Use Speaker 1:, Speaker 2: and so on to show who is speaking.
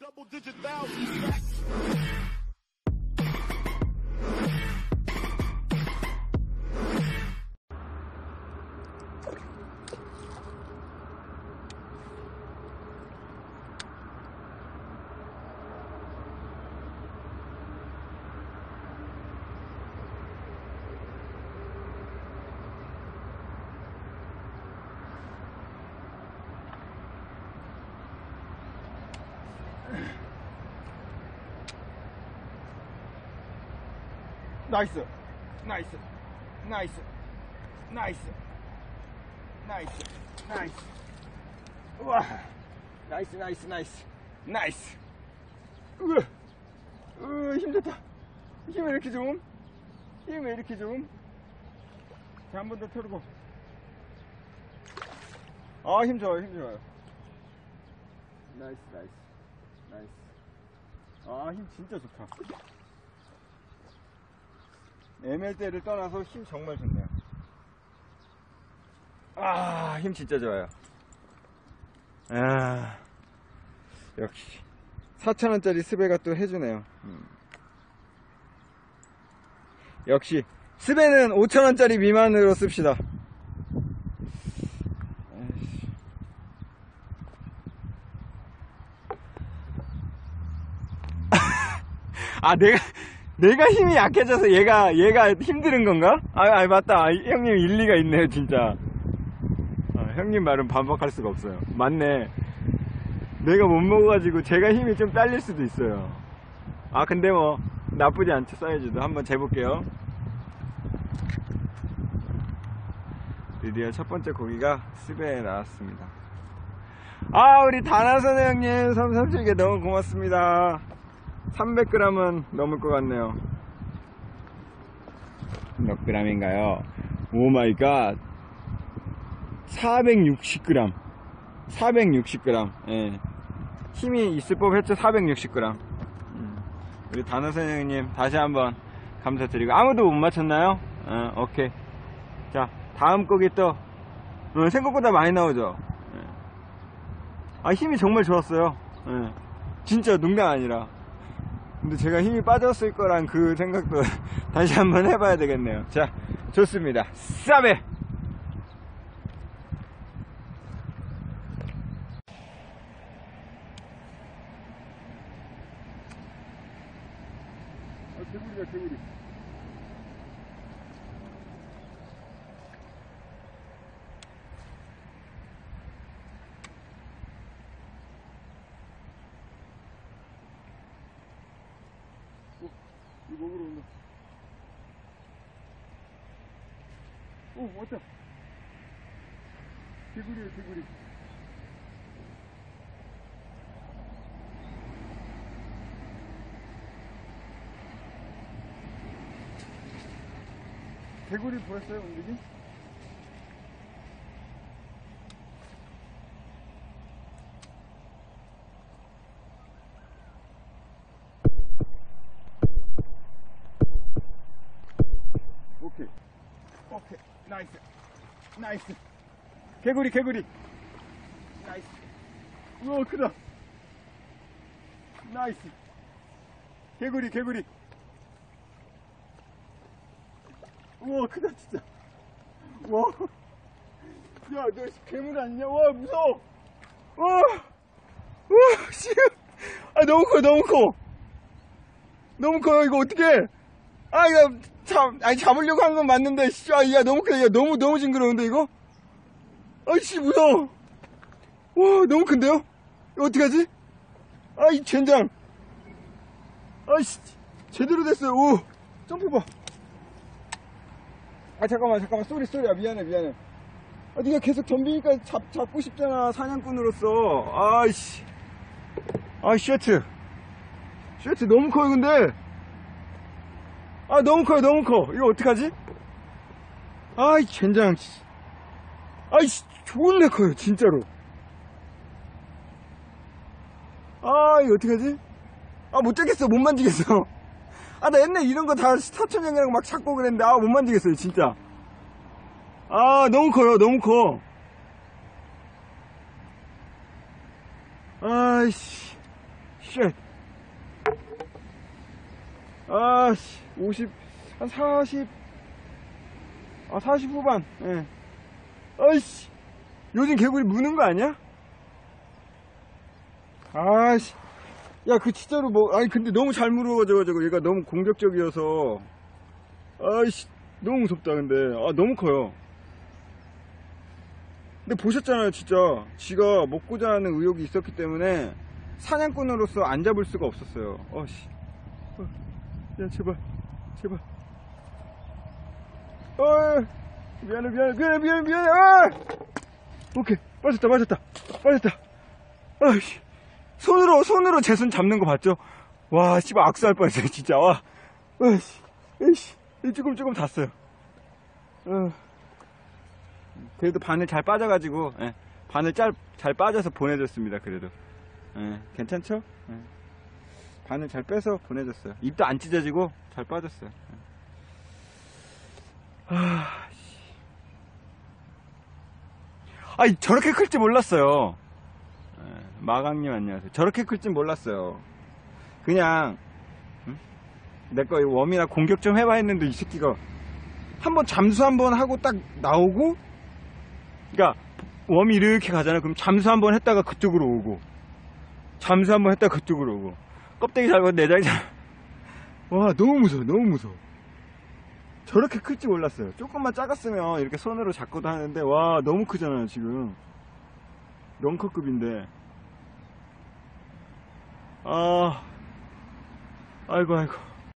Speaker 1: Double digit thousand
Speaker 2: 나이스. 나이스. 나이스. 나이스. 나이스. 나이스. 우와. 나이스 나이스 나이스. 나이스. 으, 으, 힘좋다. 힘 왜 이렇게 좋음? 힘왜 이렇게 좋음? 자, 한 번 더 털고. 아, 힘 좋아요, 힘 좋아요. 나이스, 나이스, 나이스. 아, 힘 진짜 좋다. ML대를 떠나서 힘 정말 좋네요. 아, 힘 진짜 좋아요. 아, 역시. 4,000원짜리 스베가 또 해주네요. 음. 역시, 스베는 5,000원짜리 미만으로 씁시다. 아, 내가, 내가 힘이 약해져서 얘가, 얘가 힘드는 건가? 아, 아 맞다. 아, 형님 일리가 있네요, 진짜. 아, 형님 말은 반박할 수가 없어요. 맞네. 내가 못 먹어가지고 제가 힘이 좀 딸릴 수도 있어요. 아, 근데 뭐, 나쁘지 않죠, 사이즈도. 한번 재볼게요. 드디어 첫 번째 고기가 스베에 나왔습니다. 아, 우리 다나선 형님, 삼삼칠개 너무 고맙습니다. 300g은 넘을 것 같네요. 몇 g인가요? 오 마이 갓. 460g. 460g. 예. 힘이 있을 법 했죠, 460g. 음. 우리 단호선 형님, 다시 한번 감사드리고. 아무도 못 맞췄나요? 어, 오케이. 자, 다음 곡이 또, 어, 생각보다 많이 나오죠? 예. 아, 힘이 정말 좋았어요. 예. 진짜 농담 아니라. 근데 제가 힘이 빠졌을 거란 그 생각도 다시 한번 해봐야 되겠네요. 자, 좋습니다. 싸베! 아, 개구리다, 개구리. 이 목으로 온다. 오, 왔다. 개구리야, 개구리. 개구리 보였어요, 움직임? 오케이. 나이스. 나이스. 개구리, 개구리. 나이스. 우와, 크다. 나이스. 개구리, 개구리. 우와, 크다, 진짜. 와. 야, 너 괴물 아니냐? 와, 무서워. 와. 와, 씨. 아, 너무 커, 너무 커. 너무 커요, 이거 어떡해. 아, 이거, 참, 아니, 잡으려고 한 건 맞는데, 씨, 아, 야, 너무 크다. 야, 너무, 너무 징그러운데, 이거? 아이씨, 무서워. 와, 너무 큰데요? 이거 어떡하지? 아이, 젠장. 아이씨, 제대로 됐어요. 오, 점프 봐. 아, 잠깐만, 잠깐만. 쏘리, 쏘리. 아, 미안해, 미안해. 아, 네가 계속 덤비니까 잡, 잡고 싶잖아. 사냥꾼으로서. 아이씨. 아, 셔츠. 셔츠 너무 커요, 근데. 아 너무 커요 너무 커. 이거 어떡하지? 아이 젠장 아이씨 좋은데 커요 진짜로. 아 이거 어떡하지? 아 못 잡겠어 못 만지겠어. 아 나 옛날 이런 거다 스타천형이랑 막 찾고 그랬는데 아 못 만지겠어요 진짜. 아 너무 커요 너무 커. 아이씨. 쉣. 아, 씨, 50, 한 40, 아, 40 후반, 예. 아이씨, 요즘 개구리 무는 거 아니야? 아씨, 야, 그 진짜로 뭐, 아니, 근데 너무 잘 물어가지고, 얘가 너무 공격적이어서, 아이씨, 너무 무섭다, 근데. 아, 너무 커요. 근데 보셨잖아요, 진짜. 지가 먹고자 하는 의욕이 있었기 때문에 사냥꾼으로서 안 잡을 수가 없었어요. 어씨. 어, 야, 제발. 제발. 어, 미안해, 미안해, 미안해, 미안해, 미안해. 아! 오케이. 빠졌다, 빠졌다. 빠졌다. 아이씨. 손으로, 손으로 제 손 잡는 거 봤죠? 와, 씨발, 악수할 뻔했어요, 진짜. 와. 아이씨. 에이씨. 조금, 조금 닿았어요. 어. 그래도 바늘 잘 빠져가지고 예, 바늘 잘, 잘 빠져서 보내줬습니다 그래도 예, 괜찮죠? 예. 바늘 잘 빼서 보내줬어요 입도 안 찢어지고 잘 빠졌어요 예. 아, 씨. 아니 저렇게 클 줄 몰랐어요 예, 마강님 안녕하세요 저렇게 클 줄 몰랐어요 그냥 응? 내거 웜이나 공격 좀 해봐 했는데 이 새끼가 한번 잠수 한번 하고 딱 나오고 그러니까 웜이 이렇게 가잖아요. 그럼 잠수 한번 했다가 그쪽으로 오고 잠수 한번 했다가 그쪽으로 오고 껍데기 잘못 내장이 잘. 와 너무 무서워 너무 무서워. 저렇게 클줄 몰랐어요. 조금만 작았으면 이렇게 손으로 잡고도 하는데 와 너무 크잖아요 지금. 런커급인데. 아 아이고 아이고.